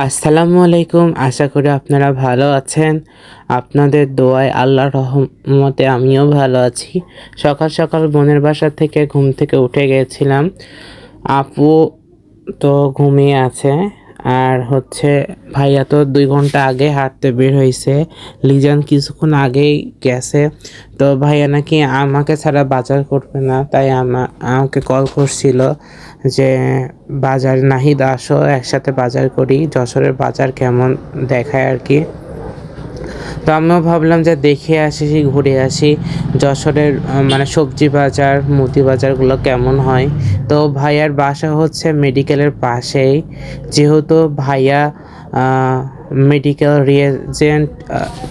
আসসালামু আলাইকুম। আশা করি আপনারা ভালো আছেন। আপনাদের দোয়ায় আল্লাহ রহমতে আমিও ভালো আছি। সকাল সকাল বোনের বাসা থেকে ঘুম থেকে উঠে গেছিলাম। আপু তো ঘুমিয়ে আছে। আর হচ্ছে ভাইয়া তো দুই ঘণ্টা আগে হাঁটতে বের হয়েছে। লিজান কিছুক্ষণ আগেই গেছে। তো ভাইয়া নাকি আমাকে ছাড়া বাজার করবে না, তাই আমা, আমাকে কল করছিল যে, বাজার নাহিদ, আসো, একসাথে বাজার করি। যশোরের বাজার কেমন দেখায় আর কি? তো আমিও ভাবলাম যে দেখে আসি ঘুরে আসি যশোরের মানে সবজি বাজার, মুদি বাজারগুলো কেমন হয়। তো ভাইয়ার বাসা হচ্ছে মেডিকেলের পাশেই। যেহেতু ভাইয়া মেডিকেল রিয়েজেন্ট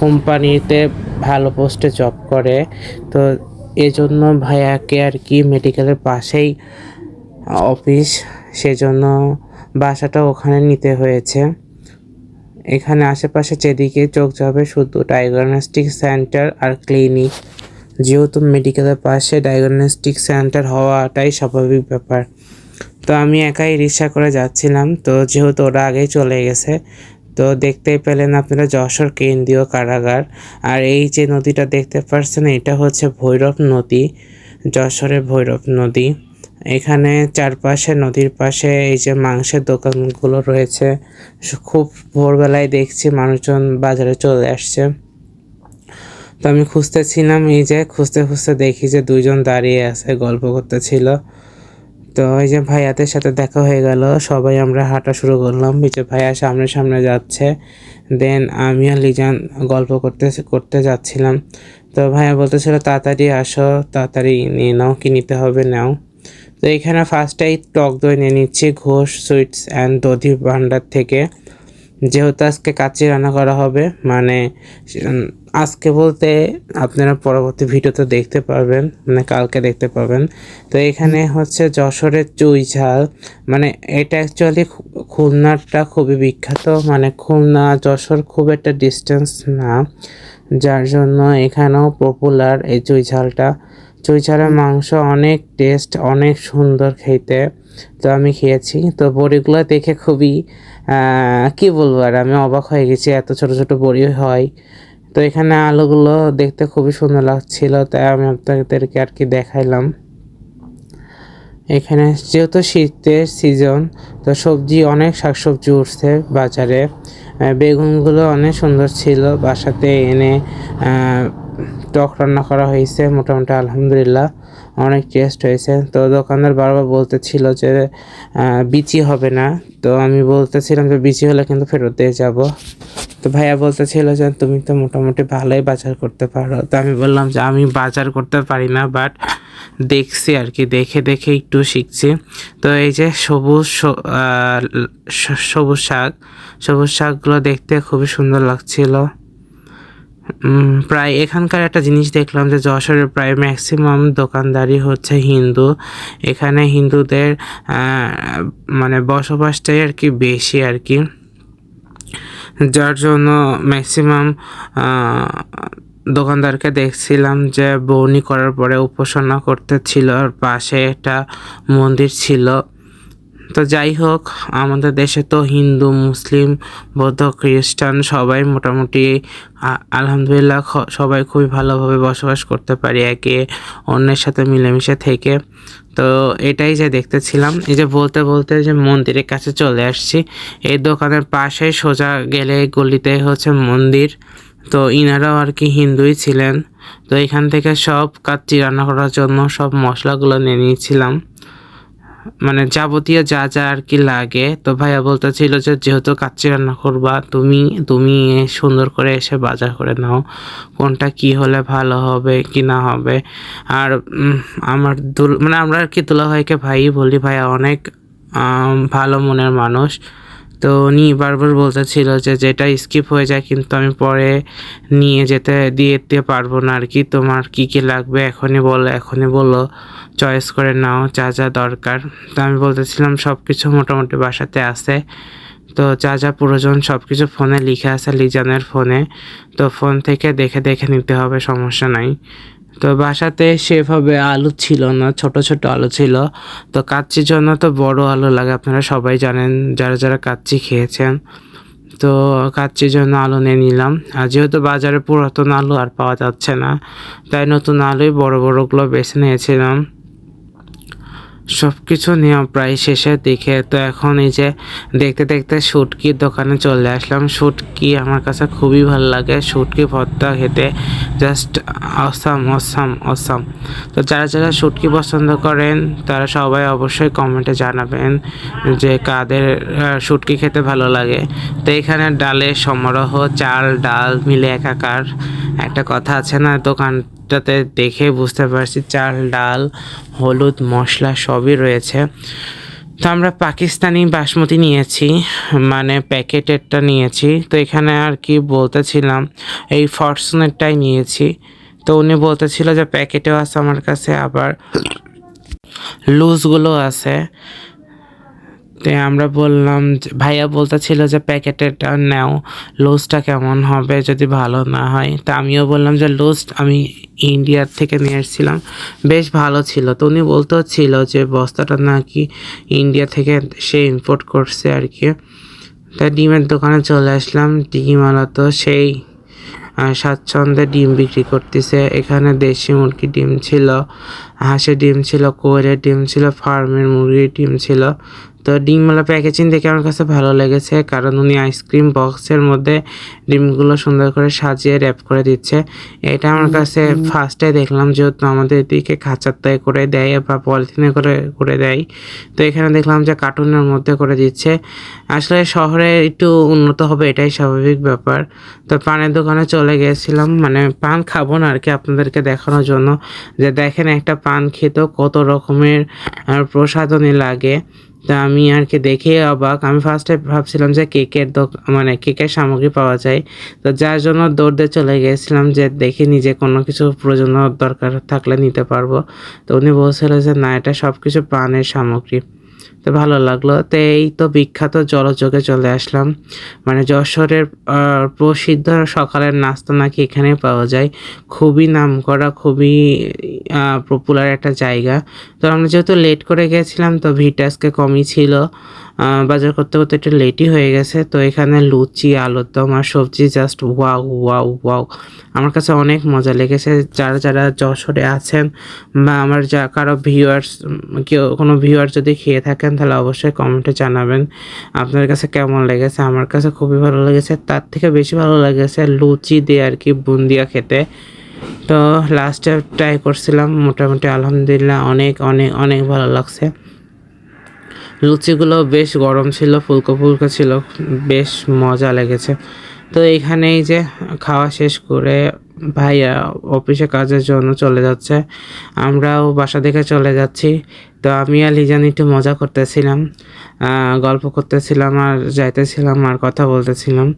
কোম্পানিতে ভালো পোস্টে জব করে, তো এজন্য ভাইয়াকে আর কি মেডিকেলের পাশেই অফিস, সেজন্য বাসাটা ওখানে নিতে হয়েছে। এখানে আশেপাশে যেদিকে চোখ যাবে শুধু ডায়াগনস্টিক সেন্টার আর ক্লিনিক যেহেতু মেডিকেলের পাশে ডায়াগনস্টিক সেন্টার হওয়াটাই স্বাভাবিক ব্যাপার। তো আমি একাই রিক্সা করে যাচ্ছিলাম, তো যেহেতু ওরা আগেই চলে গেছে, তো দেখতেই পেলেন আপনারা যশোর কেন্দ্রীয় কারাগার। আর এই যে নদীটা দেখতে পাচ্ছেন, এটা হচ্ছে ভৈরব নদী, যশোরের ভৈরব নদী। এখানে চারপাশে, নদীর পাশে এই যে মাংসের দোকানগুলো রয়েছে, খুব ভোরবেলায় দেখছি মানুষজন বাজারে চলে আসছে। তো আমি খুঁজতেছিলাম এই যে, খুঁজতে খুঁজতে দেখি যে দুইজন দাঁড়িয়ে আছে, গল্প করতেছিল। তো এই যে ভাইয়াদের সাথে দেখা হয়ে গেল, সবাই আমরা হাঁটা শুরু করলাম। এই যে ভাইয়া সামনে সামনে যাচ্ছে, দেন আমি আর লিজান গল্প করতে করতে যাচ্ছিলাম। তো ভাইয়া বলতেছিল, তাড়াতাড়ি আসো, তাড়াতাড়ি নিয়ে নাও, কি নিতে হবে নাও। তো এখানে ফার্স্টেই টক দই নিয়ে নিচ্ছি, ঘোষ সুইটস অ্যান্ড দধি ভান্ডার থেকে। যেহেতু আজকে কাচ্চি রান্না করা হবে মানে আজকে বলতে আপনারা পরবর্তী ভিডিওতে দেখতে পারবেন মানে কালকে দেখতে পাবেন। তো এখানে হচ্ছে যশোরের চুই ঝাল মানে এটা অ্যাকচুয়ালি খুলনাটা খুবই বিখ্যাত মানে খুলনা, যশোর খুব একটা ডিস্টেন্স না। যার জন্য এখানেও পপুলার এই চুই ঝালটা। চুই ঝালের মাংস অনেক টেস্ট অনেক সুন্দর খেতে। তো আমি খেয়েছি। তো বড়িগুলো দেখে খুবই কি বলব আর, আমি অবাক হয়ে গেছি এত ছোট ছোট বড়ি হয়। তো এখানে আলুগুলো দেখতে খুবই সুন্দর লাগছিল, তাই আমি আপনাদেরকে আর কি দেখাইলাম। এখানে যেহেতু শীতের সিজন তো সবজি অনেক শাকসবজি উঠছে বাজারে। বেগুনগুলো অনেক সুন্দর ছিল বাসাতে এনে টক রান্না করা হয়েছে, মোটামুটি আলহামদুলিল্লাহ অনেক টেস্ট হয়েছে। তো দোকানদার বারবার বলতেছিল যে বিচি হবে না। তো আমি বলতেছিলাম যে, বিচি হলে কিন্তু ফেরত দিয়ে যাব। তো ভাইয়া বলতেছিল যে, তুমি তো মোটামুটি ভালোই বাজার করতে পারো। তো আমি বললাম যে, আমি বাজার করতে পারি না বাট দেখছি আর কি, দেখে দেখে একটু শিখছি। তো এই যে সবুজ সবুজ শাক, সবুজ শাকগুলো দেখতে খুবই সুন্দর লাগছিল। প্রায় এখানকার একটা জিনিস দেখলাম যে যশোরের প্রায় ম্যাক্সিমাম দোকানদারি হচ্ছে হিন্দু। এখানে হিন্দুদের মানে বসবাসটাই আর কি বেশি আর কি। যার জন্য ম্যাক্সিমাম দোকানদারকে দেখছিলাম যে বৌনি করার পরে উপাসনা করতে ছিল, আর পাশে একটা মন্দির ছিল। তো যাই হোক, আমাদের দেশে তো হিন্দু, মুসলিম, বৌদ্ধ, খ্রিস্টান সবাই মোটামুটি আলহামদুলিল্লাহ সবাই খুবই ভালোভাবে বসবাস করতে পারি একে অন্যের সাথে মিলেমিশে থেকে। তো এটাই যে দেখতেছিলাম, এই যে বলতে বলতে যে মন্দিরের কাছে চলে আসছি, এই দোকানের পাশে সোজা গেলে গলিতে হচ্ছে মন্দির। তো ইনারাও আর কি হিন্দুই ছিলেন। তো এখান থেকে সব কাচ্চি রান্না করার জন্য সব মশলাগুলো নিয়ে নিয়েছিলাম। মানে যাবতীয় যা যা আর কি লাগে। তো ভাইয়া বলতেছিল যে, যেহেতু কাচ্চি রান্না করবা, তুমি তুমি সুন্দর করে এসে বাজার করে নাও। কোনটা কি হলে ভালো হবে, কি না হবে? আর আমার দুল মানে আমরা আর কি দুলা ভাইকে ভাই বলি, ভাইয়া অনেক ভালো মনের মানুষ। তো উনি বারবার বলতেছিল যে, যেটা স্কিপ হয়ে যায় কিন্তু আমি পরে নিয়ে যেতে, দিয়ে দিতে পারব না আর কি। তোমার কি কি লাগবে এখনই বলো এখনই বলো। চয়েস করে নাও, যা যা দরকার। তো আমি বলতেছিলাম সব কিছু মোটামুটি বাসাতে আছে। তো যা যা প্রয়োজন সব কিছু ফোনে লিখে আছে লিজানের ফোনে। তো ফোন থেকে দেখে দেখে নিতে হবে, সমস্যা নাই। তো বাসাতে সেভাবে আলু ছিল না, ছোট ছোট আলু ছিল। তো কাচ্চির জন্য তো বড় আলু লাগে, আপনারা সবাই জানেন, যারা যারা কাচ্চি খেয়েছেন। তো কাচ্চির জন্য আলু নিয়ে নিলাম। আর যেহেতু বাজারে পুরাতন আলু আর পাওয়া যাচ্ছে না, তাই নতুন আলুই বড় বড়গুলো বেছে নিয়েছিলাম। সব কিছু নেওয়া প্রায় শেষের দিকে। তো এখন এই যে দেখতে দেখতে শুটকির দোকানে চলে আসলাম। শুটকি আমার কাছে খুবই ভালো লাগে। শুটকি, ভর্তা খেতে জাস্ট অসাম অসাম অসাম তো যারা যারা শুটকি পছন্দ করেন, তারা সবাই অবশ্যই কমেন্টে জানাবেন যে কাদের শুটকি খেতে ভালো লাগে। তো এখানে ডালের সমারোহ, চাল, ডাল মিলে একাকার। একটা কথা আছে না, দোকান টাতে দেখে বুঝতে পারছি চাল, ডাল, হলুদ, মশলা সবই রয়েছে। তো আমরা পাকিস্তানি বাসমতি নিয়েছি মানে প্যাকেটেরটা নিয়েছি। তো এখানে আর কি বলতেছিলাম, এই ফরচুনেরটাই নিয়েছি। তো উনি বলতেছিল যে প্যাকেটেও আছে আমার কাছে, আবার লুজগুলো আছে। তো আমরা বললাম ভাইয়া বলতেছিল যে, প্যাকেটেরটা নাও লুজটা কেমন হবে যদি ভালো না হয়? তা আমিও বললাম যে লুজ আমি ইন্ডিয়ার থেকে নিয়ে এসেছিলাম বেশ ভালো ছিল। তো উনি বলতেও ছিল যে, বস্তাটা নাকি ইন্ডিয়া থেকে সে ইম্পোর্ট করছে আর কি। তা ডিমের দোকানে চলে আসলাম ডিম আলা তো সেই স্বাচ্ছন্দ্যে ডিম বিক্রি করতেছে। এখানে দেশি মুরগির ডিম ছিল, হাঁসের ডিম ছিল, কোয়েলের ডিম ছিল, ফার্মের মুরগির ডিম ছিল। তো ডিমওয়ালা প্যাকেজিং দেখে আমার কাছে ভালো লেগেছে কারণ উনি আইসক্রিম বক্সের মধ্যে ডিমগুলো সুন্দর করে সাজিয়ে র্যাপ করে দিচ্ছে। এটা আমার কাছে ফার্স্টে দেখলাম যেহেতু আমাদের দিকে খাঁচার করে দেয় বা পলিথিনে করে করে দেয়। তো এখানে দেখলাম যে কার্টুনের মধ্যে করে দিচ্ছে। আসলে শহরে একটু উন্নত হবে এটাই স্বাভাবিক ব্যাপার। তো পানের দোকানে চলে গিয়েছিলাম মানে পান খাব না আর কি আপনাদেরকে দেখানোর জন্য। যে দেখেন একটা পান খেতেও কত রকমের প্রসাধনী লাগে। তা আমি আর কি দেখে অবাক। আমি ফার্স্টে ভাবছিলাম যে কেকের মানে কেকের সামগ্রী পাওয়া যায়। তো যার জন্য দৌড়তে চলে গেছিলাম যে দেখে নিজে কোনো কিছু প্রয়োজন দরকার থাকলে নিতে পারব। তো উনি বলছিল যে, না, এটা সব কিছু প্রাণের সামগ্রী। তো ভালো লাগল। তো এই তো বিখ্যাত জলযোগে চলে আসলাম। মানে যশোরের প্রসিদ্ধ সকালের নাস্তা নাকি এখানে পাওয়া যায়। খুবই নাম করা খুবই পপুলার একটা জায়গা। তো আমরা যেহেতু লেট করে গেছিলাম, তো ভিড়টা আজকে কমই ছিল। বাজার করতে করতে একটু লেটই হয়ে গেছে। তো এখানে লুচি, আলুর দম আর সবজি জাস্ট ওয়াও ওয়াও ওয়াও আমার কাছে অনেক মজা লেগেছে। যারা যারা যশোরে আছেন বা আমার যা, কারও ভিউয়ার্স কেউ কোনো ভিউয়ার যদি খেয়ে থাকেন, তাহলে অবশ্যই কমেন্টে জানাবেন। আপনার কাছে কেমন লেগেছে? আমার কাছে খুবই ভালো লেগেছে। তার থেকে বেশি ভালো লেগেছে লুচি দিয়ে আর কি বুন্দিয়া খেতে। তো লাস্টে ট্রাই করছিলাম। মোটামুটি আলহামদুলিল্লাহ অনেক অনেক অনেক ভালো লাগছে। লুচিগুলো বেশ গরম ছিল, ফুলকো ফুলকো ছিল, বেশ মজা লেগেছে। তো এইখানেই যে খাওয়া শেষ করে ভাইয়া অফিসে কাজের জন্য চলে যাচ্ছে। আমরাও বাসা দেখে চলে যাচ্ছি। তো আমি আর লিজান একটু মজা করতেছিলাম গল্প করতেছিলাম আর যাইতেছিলাম আর কথা বলতেছিলাম।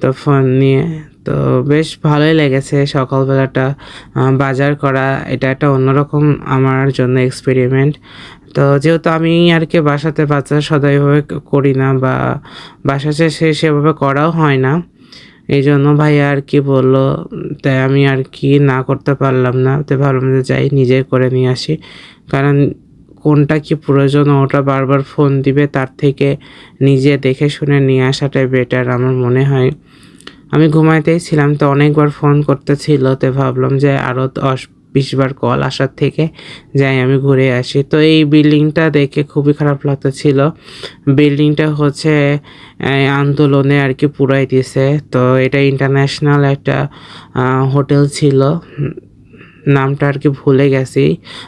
তো ফোন নিয়ে, তো বেশ ভালোই লেগেছে সকালবেলাটা। বাজার করা, এটা একটা অন্যরকম আমার জন্য এক্সপেরিমেন্ট তো যেহেতু আমি আর কি বাসাতে বাচ্চা সদাইভাবে করি না বা বাসাতে সে সেভাবে করাও হয় না এই জন্য ভাই আর কি বলল, তাই আমি আর কি না করতে পারলাম না তো ভাবলাম যে যাই নিজে করে নিয়ে আসি। কারণ কোনটা কি প্রয়োজন ওটা বারবার ফোন দিবে, তার থেকে নিজে দেখে শুনে নিয়ে আসাটাই বেটার আমার মনে হয়। আমি ঘুমাইতেই ছিলাম, তো অনেকবার ফোন করতেছিল তো ভাবলাম যে আরও দশ বিশবার কল আসার থেকে যাই আমি ঘুরে আসি। তো এই বিল্ডিংটা দেখে খুবই খারাপ লাগতেছিল। বিল্ডিংটা হচ্ছে আন্দোলনে আর কি পুরাই দিছে। তো এটা ইন্টারন্যাশনাল একটা হোটেল ছিল। নামটা আর কি ভুলে গেছি।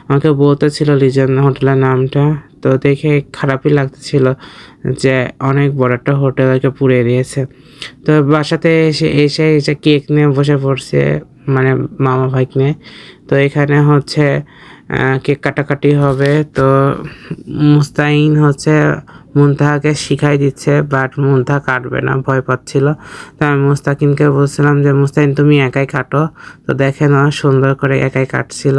আমাকে বলতেছিল লিজন হোটেলের নামটা। তো দেখে খারাপই লাগতেছিল যে অনেক বড় একটা হোটেল আর পুড়িয়ে দিয়েছে। তো বাসাতে এসে এসে এসে কেক নিয়ে বসে পড়ছে মানে মামা ভাইকে তো এখানে হচ্ছে কেক কাটাকাটি হবে। তো মুস্তাইন হচ্ছে মুনতাহাকে শিখাই দিচ্ছে বাট মুনতাহা কাটবে না, ভয় পাচ্ছিল। তো আমি মুস্তাকিমকে বলছিলাম যে, মুস্তাকিম, তুমি একাই কাটো। তো দেখে না, সুন্দর করে একাই কাটছিল।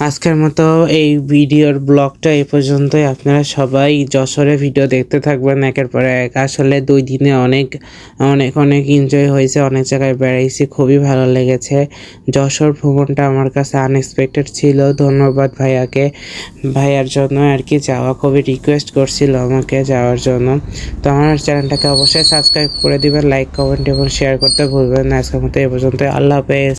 আজকের মতো এই ভিডিওর ব্লগটা এই পর্যন্তই। আপনারা সবাই যশোরে ভিডিও দেখতে থাকবেন। একের পর এক। আসলে দুই দিনে অনেক অনেক অনেক এনজয় হয়েছে, অনেক জায়গায় বেড়াইছি। খুবই ভালো লেগেছে। যশোর ভ্রমণটা আমার কাছে আনএক্সপেক্টেড ছিল। ধন্যবাদ ভাইয়াকে। ভাইয়ার জন্য আর কি যাওয়া। খুবই রিকোয়েস্ট করছিল আমাকে যাওয়ার জন্য। তো আমার চ্যানেলটাকে অবশ্যই সাবস্ক্রাইব করে দিবেন লাইক কমেন্ট এবং শেয়ার করতে ভুলবেন না। আজকের মতো এ পর্যন্ত আল্লাহ হাফেজ।